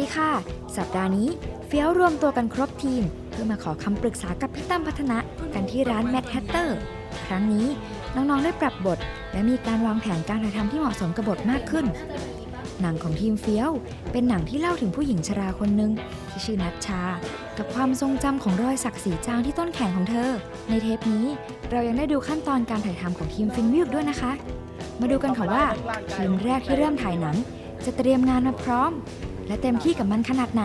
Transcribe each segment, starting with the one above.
สวัสดีค่ะ สัปดาห์นี้เฟี้ยวรวมตัวกันครบทีม เพื่อมาขอคำปรึกษากับพี่ตั้มพัฒนะกันที่ร้าน Mad Hatter ครั้งนี้น้องๆได้ปรับบท และมีการวางแผนการถ่ายทำที่เหมาะสมกับบทมากขึ้น หนังของทีมเฟี้ยว เป็นหนังที่เล่าถึงผู้หญิงชราคนหนึ่งที่ชื่อนัชชา กับความทรงจำของรอยสักสีจางที่ต้นแขนของเธอ ในเทปนี้เรายังได้ดูขั้นตอนการถ่ายทำของทีมฟินวิวด้วยนะคะ มาดูกันค่ะว่าทีมแรกที่เริ่มถ่ายหนังจะเตรียมงานมาพร้อม และเต็มที่กับมันขนาดไหน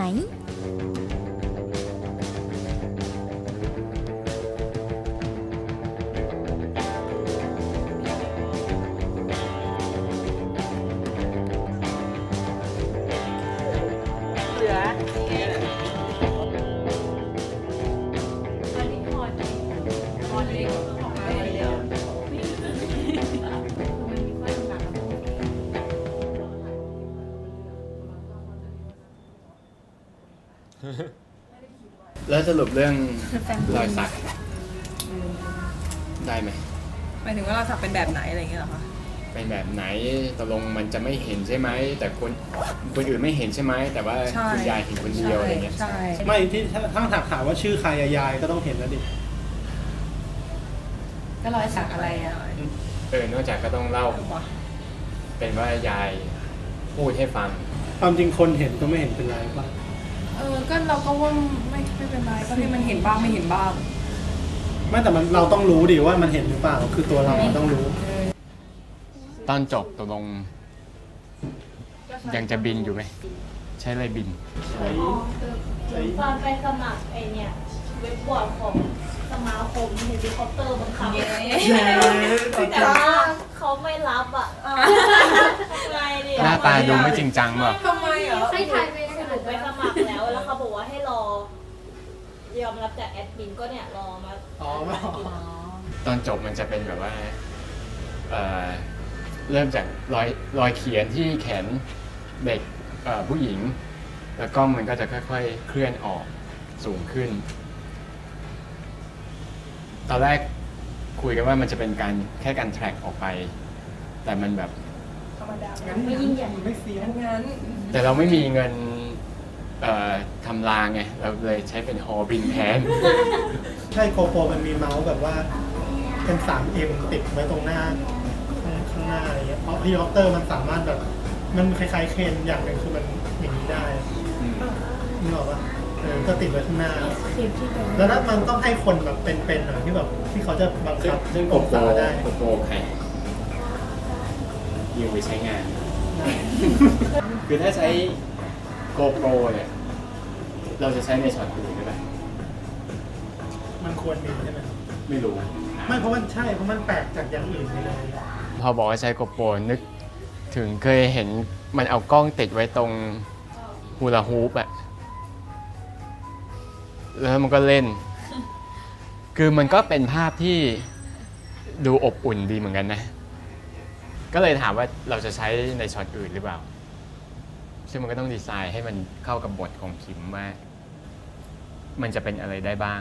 แล้วสรุปเรื่องรอยสักได้ไหมหมายถึงว่าเราสักเป็นแบบไหนอะไรอย่างเงี้ยเหรอคะ เป็นแบบไหนตกลงมันจะไม่เห็นใช่ไหม แต่คนคนอื่นไม่เห็นใช่ไหม แต่ว่าใช่ คุณยายเห็นคนเดียวอะไรเงี้ย ใช่ไม่ที่ถ้าถ้าถามถามว่าชื่อใครอะยายก็ต้องเห็นแล้วดิ ก็รอยสักอะไรอะ เออนอกจากก็ต้องเล่าเป็นว่ายายพูดให้ฟัง ความจริงคนเห็นก็ไม่เห็นเป็นไรป่ะเออ ก็เราก็ว่าไม่ไม่เป็นไรก็ให้มันเห็นบ้างไม่เห็นบ้างไม่แต่มันเราต้องรู้ดิว่ามันเห็นหรือเปล่าคือตัวเราอะต้องรู้ ตอนจบตกลงยังจะบินอยู่ไหม ใช้อะไรบิน ใช้ใช้ตอนไปสมัครไอเนี่ยเว็บบอร์ดของสมาคมเฮลิคอปเตอร์บังคับแต่ว่าเขาไม่รับอะทำไงดีหน้าตาดูไม่จริงจังเปล่าทำไมเหรอ ให้ทายไปสรุปไปสมัครแล้ว แล้วเขาบอกว่าให้รอ ยอมรับจากแอดมินก็เนี่ยรอมาอ๋อไม่ตอนจบมันจะเป็นแบบว่าเอ่อเริ่มจากรอยรอยเขียนที่แขนเด็กเอ่อผู้หญิง แล้วกล้องมันก็จะค่อยๆ เคลื่อนออกสูงขึ้น ตอนแรกคุยกันว่ามันจะเป็นการแค่การแทร็กออกไป แต่มันแบบ ธรรมดาไม่ยิ่งใหญ่ไม่เสียงั้น แต่เราไม่มีเงิน เอ่อทำรางไงเราเลยใช้เป็นฮอบินแทน ใช่โกโปรมันมีเมาส์แบบว่า เป็น 3M ติดไว้ตรงหน้า ข้างข้างหน้าอะไรเงี้ยเพราะพีล็อกเตอร์มันสามารถแบบ มันคล้ายๆเคนอย่างหนึ่งคือมันอย่างนี้ได้อืมนึกออกปะเออก็ติดไว้ข้างหน้าแล้วนั้นมันต้องให้คนแบบเป็นๆหน่อยที่แบบที่เขาจะบังซึ่งคับซึ่งโกองโปรศาได้ โกโปรใครยืมไปใช้งาน คือถ้าใช้ โกโปรเนี่ยเราจะใช้ในช็อตอื่นได้ไหมมันควรมีใช่ไหมไม่รู้ ไม่เพราะมันใช่เพราะมันแปลกจากอย่างอื่นไปเลยพอบอกว่าใช้โกโปรนึกถึงเคยเห็นมันเอากล้องติดไว้ตรงฮูลาฮูปอะแล้วมันก็เล่น คือมันก็เป็นภาพที่ดูอบอุ่นดีเหมือนกันนะ ก็เลยถามว่าเราจะใช้ในช็อตอื่นหรือเปล่า ซึ่งมันก็ต้องดีไซน์ให้มันเข้ากับบทของคิมว่า มันจะเป็นอะไรได้บ้าง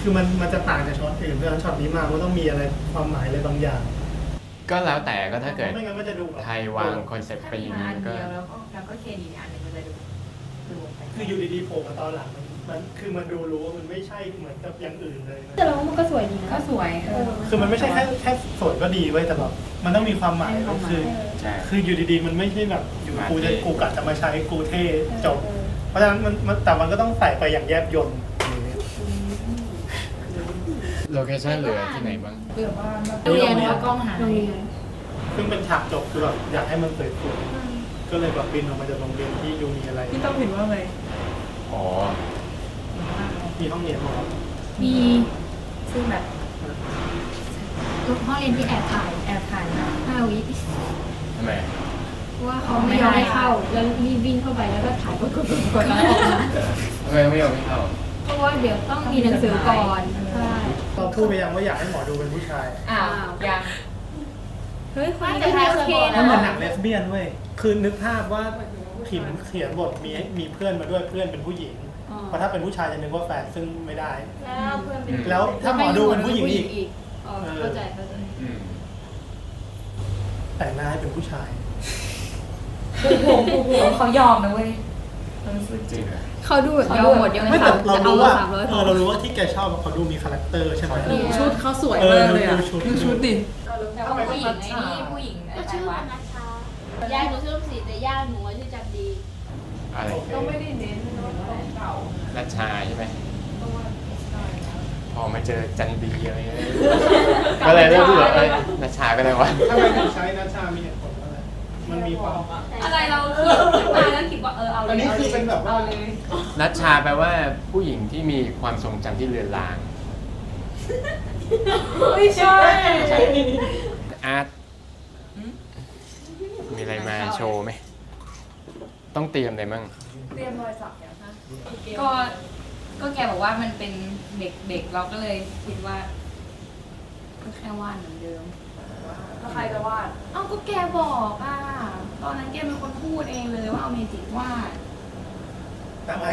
คือมันมันจะต่างจากช็อตอื่นเพราะฉะนั้นช็อตนี้มามันต้องมีอะไรความหมายอะไรบางอย่างก็แล้วแต่ก็ถ้าเกิดไม่งั้นก็จะดูแบบไทยวางคอนเซ็ปต์ไปอย่างอันี้นมันก็เดียวแล้วก็แล้วก็เครดิตอันหนึ่งมันจะดูดูไป คืออยู่ดีๆโผล่มาตอนหลังมัน มันคือมันดูรู้ว่ามันไม่ใช่เหมือนกับอย่างอื่นเลยนะแต่เราว่ามันก็สวยดีก็นะสวยเออ คือมันไม่ใช่แค่แค่สวยก็ดีไว้ยแต่แบบมันต้องมีความหมาย คือ ใช่ คืออยู่ดีๆ มันไม่ใช่แบบอยู่มากูจะเท่ กูกะจะมาใช้กูเท่จบ เพราะฉะนั้นมันมันแต่มันก็ต้องใส่ไปอย่างแยบยลโลเคชั่นเหลือที่ไหนบ้าง เบื่อบ้านโรงเรียนแล้วกล้องหายซึ่งเป็นฉากจบคือแบบอยากให้มันสวยๆก็เลยแบบบินออกมาจากโรงเรียนที่ยูมีอะไร พี่ต้องเห็นว่าไงอ๋อ มีห้องเรียนมั้งมีซึ่งแบบทุกห้องเรียนที่แอบถ่ายแอบถ่ายมาห้าวิทำไมว่าเขาไม่ยอมให้เข้า แล้วรีบวิ่งเข้าไปแล้วก็ถ่ายกดกดกดกดแล้วออกมาทำไมไม่ยอมให้เข้า เพราะว่าเดี๋ยวต้องมีหนังสือก่อนใช่เราพูดไปยังว่าอยากให้หมอดูเป็นผู้ชายอ้าวยังเฮ้ยคนนี้ไม่โอเคมันนะเหมือนหนังเลสเบี้ยนเว้ยคือนึกภาพว่าขิมเขียนบทมีมีเพื่อนมาด้วยเพื่อนเป็นผู้หญิง เพราะถ้าเป็นผู้ชายจะนึกว่าแฟนซึ่งไม่ได้ แล้วเพื่อนเป็นแล้วถ้าหมอดูเป็นผู้หญิงอีก อ๋อเข้าใจเข้าใจอืมแต่งหน้าให้เป็นผู้ชายเขายอมนะเว้ยเอจริงเหรอเขาดูแบบยอมหมดยังไม่ไม่แต่สามเราจะเอารู้มาว่าสามร้อยเออเรารู้ว่าที่แกชอบเขาดูมีคาแรคเตอร์ใช่ไหมชุดเขาสวยเออมากเลยอะดูชุด ดูชุดดิ แต่ว่าผู้หญิงไอ้นี่ผู้หญิงก็ชื่อว่านัชชาย่าหนูชื่อสีแต่ย่าหนูอะชื่อจันดี อะไรก็ไม่ได้เน้นเก่า นัชชาใช่ไหมพอมาเจอจันดีอะไรเงี้ยก็เลยเริ่มรู้สึกว่าเอ้ยนัชชาก็ได้วะทำไมถึงใช้นัชชา มีเหตุผลอะไร มันมีความ อะไรเราคิดขึ้นมาแล้วคิดว่าเออเอาเลยอันนี้คือเป็นแบบว่า เอาเลยนัชชาแปลว่าผู้หญิงที่มีความทรงจำที่เลือนลาง ไม่ใช่ อาร์ตมีอะไรมาโชว์ไหม ต้องเตรียมอะไรมั่ง เตรียมรอยสักอย่างนะ ก็ก็แกบอกว่ามันเป็นเด็กเด็กเราก็เลยคิดว่าก็แค่วาดเหมือนเดิมแล้วใครจะวาดเอ้าก็แกบอกอะตอนนั้นแกเป็นคนพูดเองเลยว่าเอาเมจิกวาดแต่ไอ้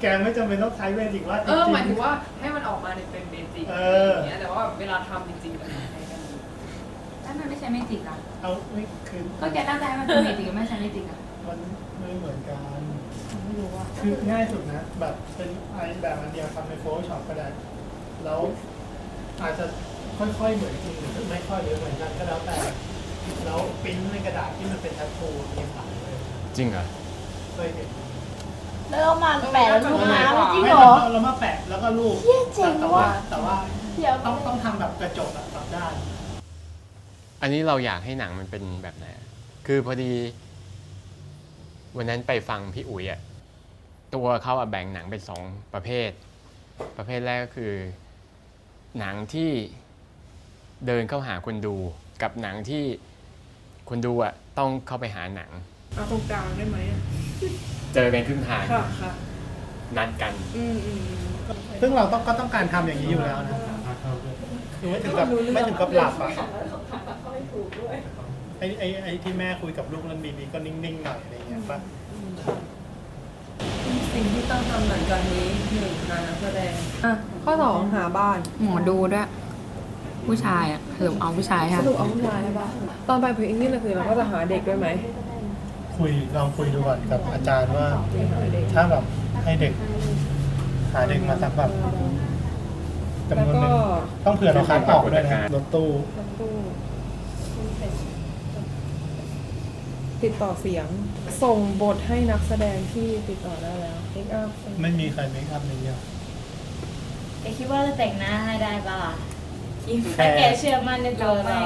แกไม่จำเป็นต้องใช้เวจิกว่าจเอริงอๆหมายถึงว่าให้มันออกมาเนี่ยเป็นเบจิกเอออย่างเงี้ยแต่ว่าเวลาทำจริงๆมันใช้กันแล้วมันไม่ใช่เมจิกอะเอาไม่คือก็แกตั้งใจให้มันเป็นเมจิกก็ไม่ใช่เมจิกอะมันไม่เหมือนกัน ไม่รู้ว่าคือง่ายสุดนะ แบบเป็นไอแบบอันเดียวทำใน Photoshop ก็ได้ แล้วอาจจะค่อยๆเหมือนจริงหรือไม่ค่อยหรือเหมือนกันก็แล้วแต่ แล้วปริ้นในกระดาษที่มันเป็นแทททูมีขายเลยจริงเหรอเคยเห็นแล้วเรามาแปะแล้วลูกน้ำจริงไม่เหรอเราเรามาแปะแล้วก็รูปเย้เจ๋งแต่ว่าว่ะ แต่ว่าเดี๋ยวต้องต้องทำแบบกระจกอะกลับด้าน อันนี้เราอยากให้หนังมันเป็นแบบไหนอะคือพอดี วันนั้นไปฟังพี่อุ๋ยอะตัวเขาอะแบ่งหนังเป็นสองประเภท ประเภทแรกก็คือ หนังที่เดินเข้าหาคนดู กับหนังที่คนดูอะต้องเข้าไปหาหนัง เอาตรงกลางได้ไหมอะเจอกันครึ่งทางค่ะค่ะ นัดกันอืมอืมซึ่งเราต้องก็ต้องการทำอย่างนี้อยู่แล้วนะคือไม่ถึงกับไม่ถึงกับหลับอะไอไอไอที่แม่คุยกับลูกแล้วบีบีก็นิ่งๆหน่อยอะไรเงี้ยป่ะสิ่งที่ต้องทำหลังจากนี้หนึ่งงานนักแสดงอะข้อสองหาบ้านหมอดูด้วย ผู้ชายอะสรุปเอาผู้ชายสค่ะ รุปเอาผู้ชายใช่ปะตอนไปเพลงนี่นะคือเราก็จะหาเด็กด้วยไหมคุยลองคุยดูก่อนกับอาจารย์ว่า ถ้าแบบให้เด็ก หาเด็กมาสักแบบจำแล้วนวนหก็นึ่งต้องเผื่อเราคัดออกด้วยนะรถตู้รถตู้ ติดต่อเสียง ส่งบทให้นักแสดงที่ติดต่อได้แล้วเอ็กอัพไม่มีใครเมคอัพในเนี้ยแกคิดว่าจะแต่งหน้าให้ได้ปะล่ะถ้าแกเชื่อมั่นในตัวเรา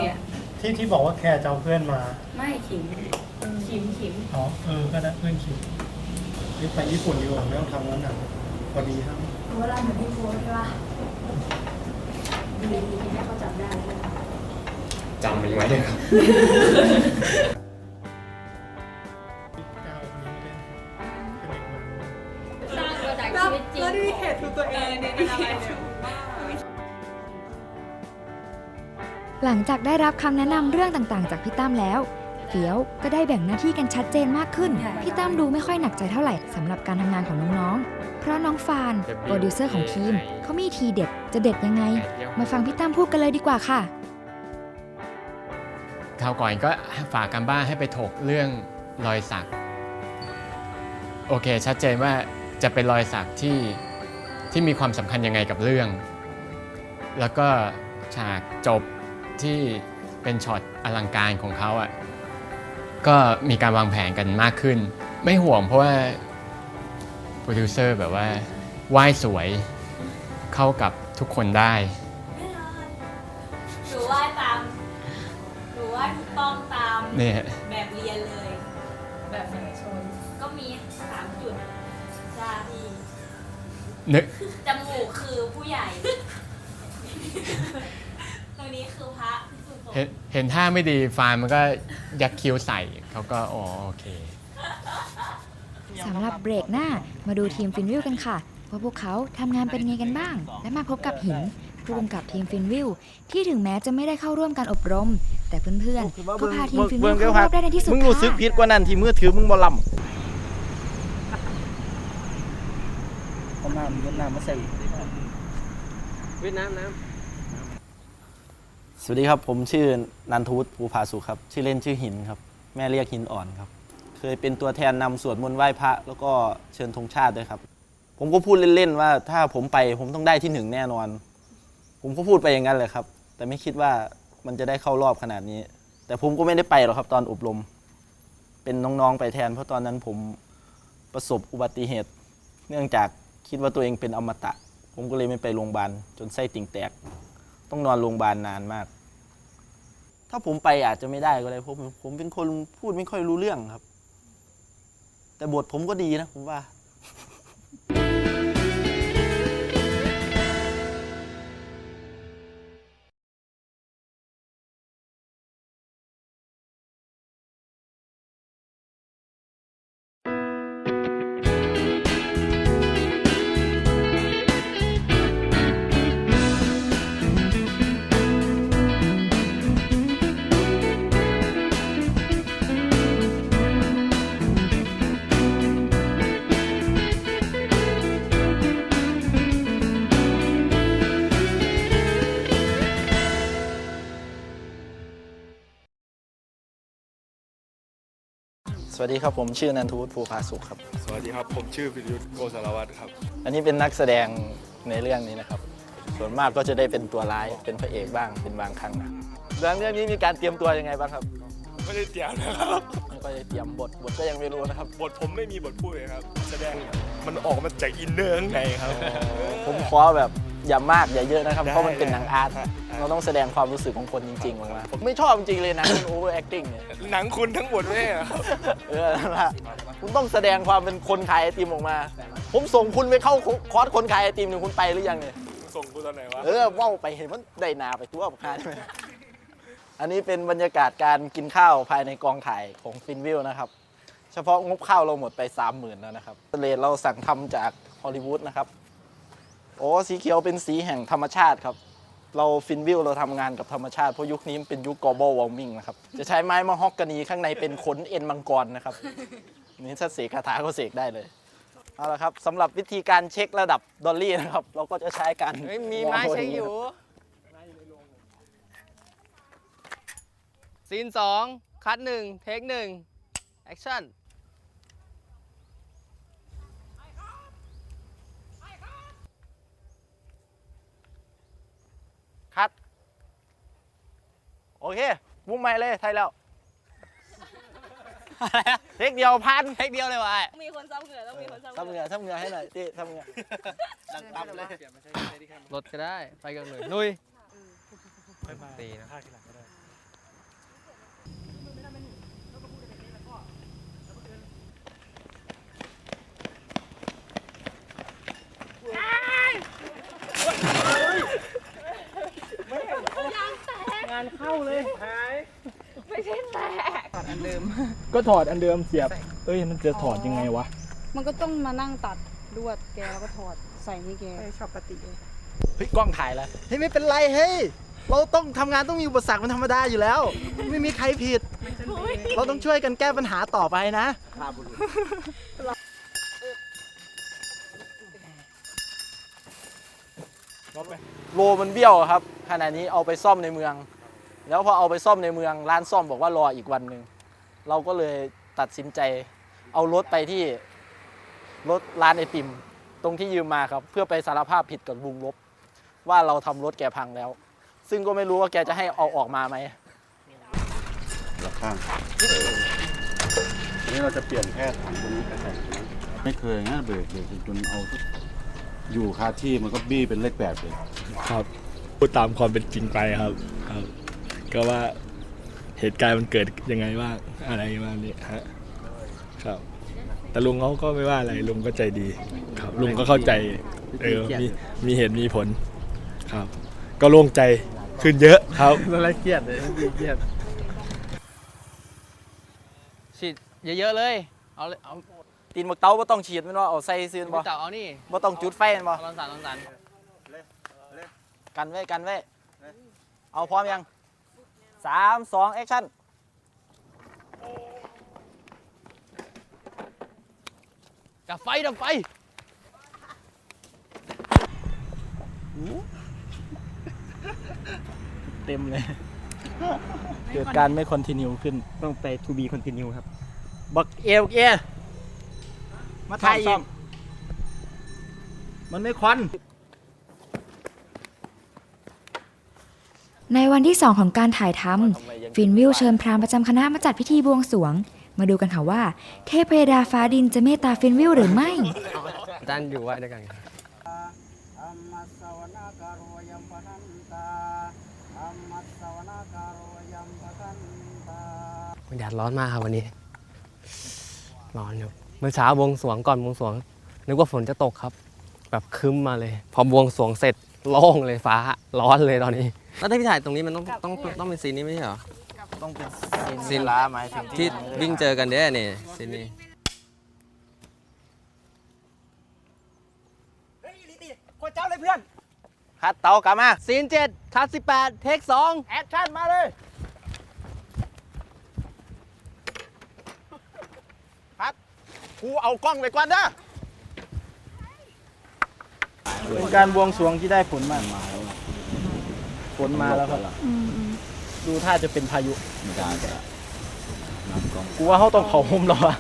ที่ที่บอกว่าแคร์จะเอาเพื่อนมา ไม่ขิงขิมขิมอ๋อเออก็ได้เพื่อนคิดนี่ไปญี่ปุ่นดีกว่าไม่ต้องทำแล้วหนังพอดีครับเวลาเหมือนที่โพสใช่ปะดีดีที่เขาจับได้จำมันไว้เลยครับ ร้างมาจากชีวิตจริง แล้วนี่เหตุคือตัวเองเนี่ยนี่อะไรเนี่ยหลังจากได้รับคำแนะนำเรื่องต่างๆ จากพี่ตั้มแล้ว เฟี้ยวก็ได้แบ่งหน้าที่กันชัดเจนมากขึ้น พี่ตั้มดูไม่ค่อยหนักใจเท่าไหร่สำหรับการทำงานของน้องๆ เพราะน้องฟานโปรดิวเซอร์ของทีมเขามีทีเด็ดจะเด็ดยังไง มาฟังพี่ตั้มพูดกันเลยดีกว่าค่ะ คราวก่อนก็ฝากกันบ้านให้ไปถกเรื่องรอยสัก โอเค ชัดเจนว่า จะเป็นรอยสักที่ที่มีความสำคัญยังไงกับเรื่อง แล้วก็ฉากจบที่เป็นช็อตอลังการของเขาอะ่ะก็มีการวางแผนกันมากขึ้น ไม่ห่วงเพราะว่าโปรดิวเซอร์แบบว่าว่ายสวยเข้ากับทุกคนได้ หนูว่าตามหนูว่าถูกต้องตามเนี่ย นึกจมูกคือผู้ใหญ่ ตรงนี้คือพระพิสุสงเห็นฆ์เห็นท่าไม่ดีฟานมันก็ยักคิ้วใส่เขาก็อ๋อโอเค สำหรับเบรกหน้ามาดูทีมฟินวิวกันค่ะ ว่าพวกเขาทำงานเป็นไงกันบ้าง และมาพบกับหิน ผู้กำกับทีมฟินวิวที่ถึงแม้จะไม่ได้เข้าร่วมการอบรม แต่เพื่อนๆก็พาทีมฟินวิวเข้ารอบได้ในที่สุดมึงรู้สึกค่ะ ผิดกว่านั้นที่มือถือมึงบ่ลำเอา น้ำเวียดนามมาใส่เวียดนามน้สวัสดีครับผมชื่อนันทวุฒิภูผาสุขครับ ชื่อเล่นชื่อหินครับ แม่เรียกหินอ่อนครับ เคยเป็นตัวแทนนำสวดมนต์ไหว้พระ แล้วก็เชิญธงชาติด้วยครับ ผมก็พูดเล่นๆว่าถ้าผมไปผมต้องได้ที่หนึ่งแน่นอน ผมก็พูดไปอย่างนั้นเลยครับ แต่ไม่คิดว่ามันจะได้เข้ารอบขนาดนี้ แต่ผมก็ไม่ได้ไปหรอกครับตอนอบรม เป็นน้องๆไปแทน เพราะตอนนั้นผมประสบอุบัติเหตุ เนื่องจาก คิดว่าตัวเองเป็นอมตะ ผมก็เลยไม่ไปโรงพยาบาลจนไส้ติ่งแตก ต้องนอนโรงพยาบาลนานมาก ถ้าผมไปอาจจะไม่ได้ก็ได้เพรผมผมเป็นคนพูดไม่ค่อยรู้เรื่องครับ แต่บทผมก็ดีนะผมว่า สวัสดีครับผมชื่อนันทวุฒิภูผาสุขครับ สวัสดีครับ ผมชื่อพิยุทธโกสารวัตรครับ อันนี้เป็นนักแสดงในเรื่องนี้นะครับ ส่วนมากก็จะได้เป็นตัวร้ายเป็นพระเอกบ้างเป็นบางครั้งนะเรื่องเรื่องนี้มีการเตรียมตัวยังไงบ้างครับไม่ได้เตรียมนะครับไม่ค่อยได้เตรียมบทบทก็ยังไม่รู้นะครับ บทผมไม่มีบทพูดเลยครับ แสดงมันออกมาจากอินเนอร์ข้างในครับ ผมขอแบบ อย่ามากอย่าเยอะนะครับ ได้เพราะมันเป็นหนังอาร์ตได้ เราต้องแสดงความรู้สึกของคนจริงๆออกมาผมไม่ชอบจริงๆเลยหนังมันโอเวอร์แอคติ้งเนี่ยหนังคุณทั้งหมดไม่ใช่เหรอครับเออนั่นแหละคุณต้องแสดงความเป็นคนขายไอติมออกมา ผมส่งคุณไปเข้าคอร์สคนขายไอติมหนึ่งคุณไปหรือยังเนี่ยส่งกูตอนไหนวะ เออว่าวไปเห็นมันได้นาไปตัวประคาใช่ไหมอันนี้เป็นบรรยากาศการกินข้าวภายในกองถ่ายของฟินวิลนะครับ เฉพาะงบข้าวเราหมดไปสามหมื่นแล้วนะครับเลดเราสั่งทำจากฮอลลีวูดนะครับ โอ้สีเขียวเป็นสีแห่งธรรมชาติครับ เราฟินวิลเราทำงานกับธรรมชาติ เพราะยุคนี้มันเป็นยุค global warming นะครับ จะใช้ไม้มะฮอกกานีข้างในเป็นขนเอ็นมังกรนะครับ นี่ถ้าเสกคาถาก็เสกได้เลยเอาละครับสำหรับวิธีการเช็คระดับดอลลี่นะครับ เราก็จะใช้การมีไม้เช็คอยู่ซีนสองคัดหนึ่งเทคหนึ่งแอคชั่น คัด โอเคมุ้งใหม่เลยไทยแล้วเทคเดียวพันเทคเดียวเลยวะมีคนซ้ำเหงื่อต้องมีคนซ้ำทำเหงื่อทำเหงื่อให้หน่อยตีทำเหงื่อดังตับเลยรถก็ได้ ไปกันเลยนุยตีนะ ก็ถอดอันเดิมเสียบ เอ้ยมันจะถอดยังไงวะ มันก็ต้องมานั่งตัดลวดแกแล้วก็ถอดใส่ให้แกเฮ้ยกล้องถ่ายแล้วเฮ้ยไม่เป็นไรเฮ้ยเราต้องทำงานต้องมีอุปสรรคมันธรรมดาอยู่แล้ว ไม่มีใครผิด เราต้องช่วยกันแก้ปัญหาต่อไปนะ โลมันเบี้ยวครับขณะนี้เอาไปซ่อมในเมือง แล้วพอเอาไปซ่อมในเมืองร้านซ่อมบอกว่ารออีกวันหนึ่งเราก็เลยตัดสินใจ เอารถไปที่รถร้านไอติม ตรงที่ยืมมาครับ เพื่อไปสารภาพผิดกับลุงลบ ว่าเราทำรถแกพังแล้ว ซึ่งก็ไม่รู้ว่าแกจะให้เอาออกมาไหมหลับข้างอันนี้เราจะเปลี่ยนแค่ถังตรงนี้ไปใส่ตรงนั้นไม่เคยงั้นเบรกเบรกจนเอาทุกอยู่คาที่มันก็บี้เป็นเลขแปดเลย ครับ พูดตามความเป็นจริงไปครับครับ ก็ว่าเหตุการณ์มันเกิดยังไงบ้างอะไรบ้างนี่ฮะครับ แต่ลุงเขาก็ไม่ว่าอะไรลุงก็ใจดี ครับ ลุงก็เข้าใจเออมีมีเหตุมีผลครับ ก็โล่งใจขึ้นเยอะครับอะไรเครียดเลยเครียดฉีดเยอะๆเลย เอาเลยเอาตีนหมกเต้าก็ต้องฉีดแมันว่าเอาใส่ซื้อบ่จับเอานี่บ่ต้องจุดไฟแม่นบ่ลอนสันลอนสันกันไว้กันไว้เอาพร้อมยัง สามสองแอคชั่นดับไฟดับไฟเต็มเลย เกิดการไม่คอนติเนียขึ้น ต้องไป to be continue ครับ บักเอวเอมาถ่ายอีกมันไม่ควัน ในวันที่ 2 ของการถ่ายทำฟินวิลเชิญพราหมณ์ประจำคณะมาจัดพิธีบวงสรวง มาดูกันค่ะว่า เทพยดาฟ้าดินจะเมตตาฟินวิลหรือไม่อาจารย์อยู่ไว้ด้วยกันบรรยากาศร้อนมากครับวันนี้ ร้อนอยู่เมื่อเช้าบวงสรวงก่อนบวงสรวง นึกว่าฝนจะตกครับ แบบคึ้มมาเลย พอบวงสรวงเสร็จโล่งเลยฟ้า ร้อนเลยตอนนี้ แล้วถ้าพี่ถ่ายตรงนี้มันต้องต้องต้องเป็นซีนนี้ไม่ใช่เหรอ ต้องเป็นซีนลาหมายถึงที่วิ่งเจอกันเด้เนี่ยซีนนี้คนเจ้าเลยเพื่อน คัดเตากลับมา ซีนเจ็ดคัดสิบแปดเทคสองแอคชั่นมาเลยคัดกูเอากล้องไปก่อนนะเป็นการบวงสรวงที่ได้ผลมากฝ นมาแล้วครับดูท่าจะเป็นพายุกูว่าเขาต้องเขาห่มแล้วอะ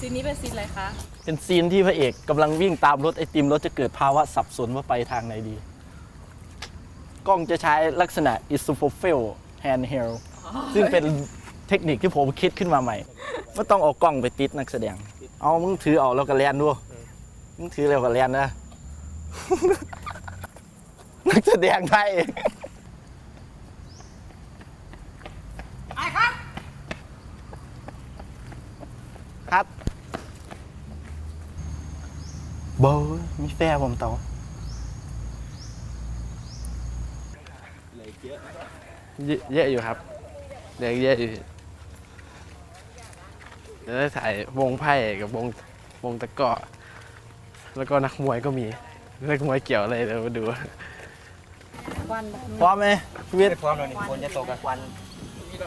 ซีนนี้เป็นซีนอะไรคะ เป็นซีนที่พระเอกกำลังวิ่งตามรถไอติมรถจะเกิดภาวะสับสนว่าไปทางไหนดี กล้องจะใช้ลักษณะ isopropyl handheld ซึ่งเป็นเทคนิคที่ผมคิดขึ้นมาใหม่ไม่ต้องเอากล้องไปติดนักแสดง เอามึงถือเอาแล้วก็แลนดู มึงถือแล้วก็แลนนะ นักแสดงไทยครับโบมีแฟร์ผมเต๋าเยอะอยู่ครับเด็กเยอะอยู่เดี๋ยวได้ถ่ายวงไพ่กับวงวงตะกร้อ แล้วก็นักมวยก็มีนักมวยเกี่ยวอะไรเดี๋ยวมาดูพร้อมไหมชีวิตพร้อมแล้วนี่ฝนจะตกกันวัน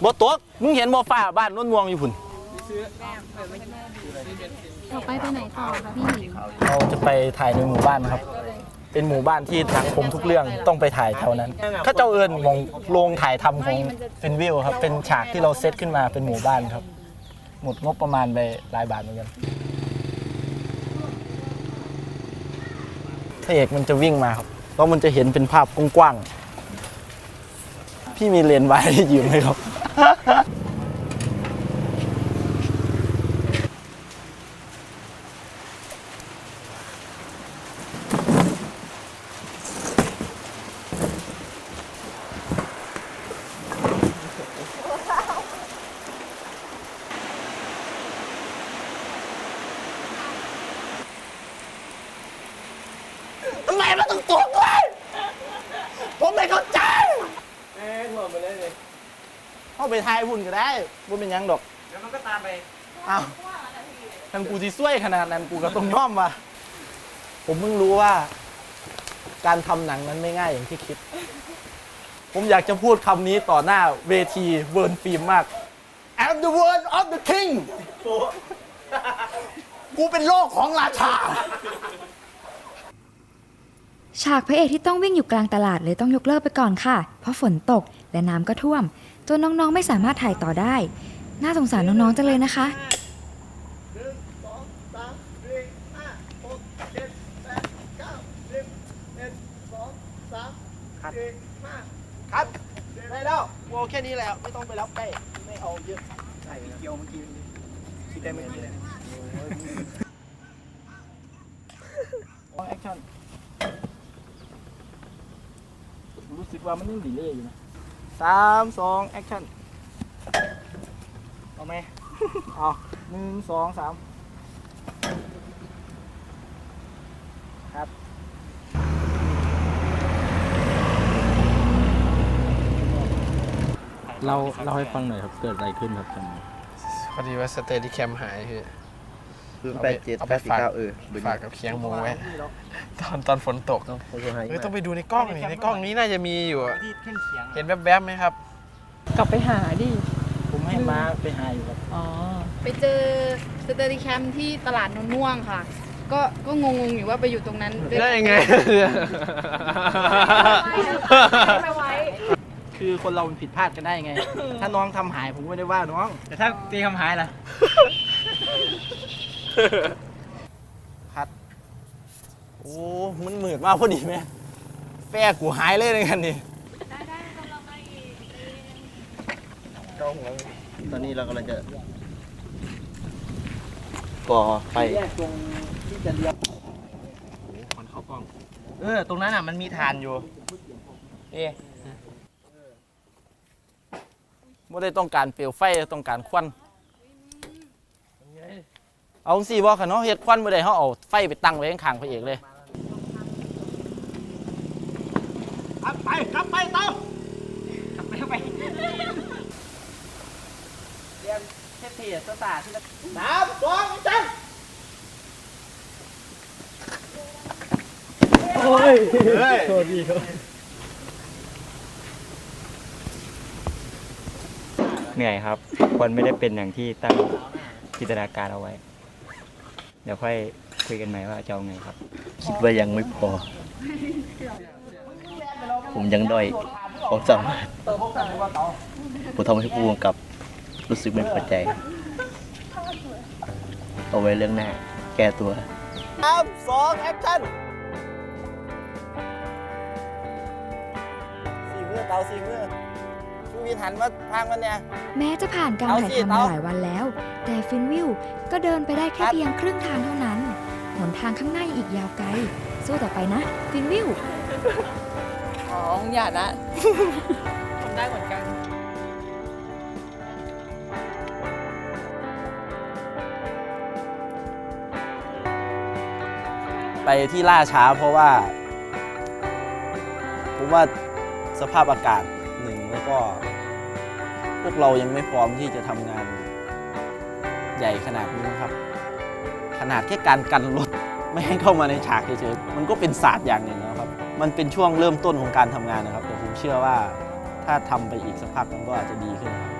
บ่ตกมึงเห็นบ่ฟ้าบ้านนนม่วงอยู่พุ่นต่อไปไปไหนต่อคะพี่เราจะไปถ่ายในหมู่บ้านครับ เป็นหมู่บ้านที่ทางผมทุกเรื่องต้องไปถ่ายแถวนั้นเข้าเจ้าเอิญมองโรงถ่ายทำของเป็นวิวครับ เป็นฉากที่เราเซตขึ้นมาเป็นหมู่บ้านครับ หมดงบประมาณไปหลายบาทเหมือนกัน พระเอกมันจะวิ่งมาครับแล้วมันจะเห็นเป็นภาพกว้างๆพี่มีเลนส์ไว้ยืมไหมครับ ทำไมมันต้องตัวด้วยผมไม่เข้าใจแม่งบอกไปเลยเลยเข้า ไปทายหุ่นก็ได้ว่าเป็นหยังดอกแล้วมันก็ตามไปอ้าวทันกูที่ช่วยขนาดนั้นกูก็ต้องย่อมว่ะ ผมเพิ่งรู้ว่า การทำหนังนั้นไม่ง่ายอย่างที่คิด ผมอยากจะพูดคำนี้ต่อหน้าเวทีเวิร์นฟิล์มมาก I'm the word of the king กูเป็นโลกของราชา ฉากพระเอกที่ต้องวิ่งอยู่กลางตลาดเลยต้องยกเลิกไปก่อนค่ะ เพราะฝนตกและน้ำก็ท่วม จนน้องๆไม่สามารถถ่ายต่อได้ น่าสงสารน้องๆจังเลยนะคะ ครับได้แล้วโอแค่นี้แหละไม่ต้องไปรับใกล้ไม่เอาเยอะใส่เกี่ยวเมื่อกี้คิดได้เมื่อกี้เลยแอคชั่นรู้สึกว่ามันยังดีเลยอยู่นะ สามสองแอคชั่นเอาไหมเอาหนึ่งสองสามครับเราเล่าให้ฟังหน่อยครับ เกิดอะไรขึ้นครับตอนนี้พอดีว่าสเตดิแคมหายคื อคืออาแปไปดเจ็ดเอาไปฝากแปดสิบเก้าเออฝากกับเคียงหมูไว้ตอนตอนฝนตกเฮ้ยต้องไปดูในกล้องนี่ในกล้องนี้น่าจะมีอยู่อะเห็นแวบๆไหมครับ กลับไปหาดิ ผมให้ม้าไปหาอยู่ครับอ๋อ ไปเจอสเตอรี่แคมป์ที่ตลาดนนม่วงค่ะ ก็ก็งงๆอยู่ว่าไปอยู่ตรงนั้นได้ยังไงไปไว้คือคือคนเรามันผิดพลาดกันได้ไง ถ้าน้องทำหายผมก็ไม่ได้ว่าน้อง แต่ถ้าตีคำหายล่ะ พัด โอ้ มันเหมือดมากพอดีไหมแฟกูหายเลยในกันนี่ตอนนี้เรากำลังจะก่อไฟแยกตรงที่จะเลี้ยวมันเข้ากล้อง เออ ตรงนั้นอะมันมีฐานอยู่เอ๊ะไม่ได้ต้องการเปลวไฟต้องการควัน เอาสิบ่คันเนาะเฮ็ดควันบ่ได้เฮาเอาไฟไปตั้งไว้ข้างๆพระเอกเลยไปกลับไปเต้ากลับไปไปเรียนเทพเทียสตาที่ละสามสองจังโอ้ยโทษดีครับเหนื่อยครับควรไม่ได้เป็นอย่างที่ตั้งจินตนาการเอาไว้ เดี๋ยวค่อยคุยกันใหม่ว่าจะเอาไงครับ คิดว่ายังไม่พอ ผมยังด้อยความสามารถผมทำให้ผู้กำกับรู้สึกไม่พอใจ เอาไว้เรื่องหน้า แก้ตัวสามสองแอคชั่นสี่มือเตาสี่มือ ชูวินหันมาทางมันเนี่ย แม้จะผ่านการเอาถ่ายสิทำมาเอาหลายวันแล้ว แต่ฟินวิวก็เดินไปได้แค่เพียงครึ่งทางเท่านั้น หนทางข้างหน้าอีกยาวไกล สู้ต่อไปนะ ฟินวิวอ๋ออย่านะทำได้เหมือนกันไปที่ล่าช้าเพราะว่า ผมว่าสภาพอากาศหนึ่งแล้วก็ พวกเรายังไม่พร้อมที่จะทำงานใหญ่ขนาดนี้ครับ ขนาดแค่การกันรถไม่ให้เข้ามาในฉากเฉยๆมันก็เป็นศาสตร์อย่างหนึ่งนะครับ มันเป็นช่วงเริ่มต้นของการทำงานนะครับแต่ผมเชื่อว่าถ้าทำไปอีกสักพักมันก็อาจจะดีขึ้นครับ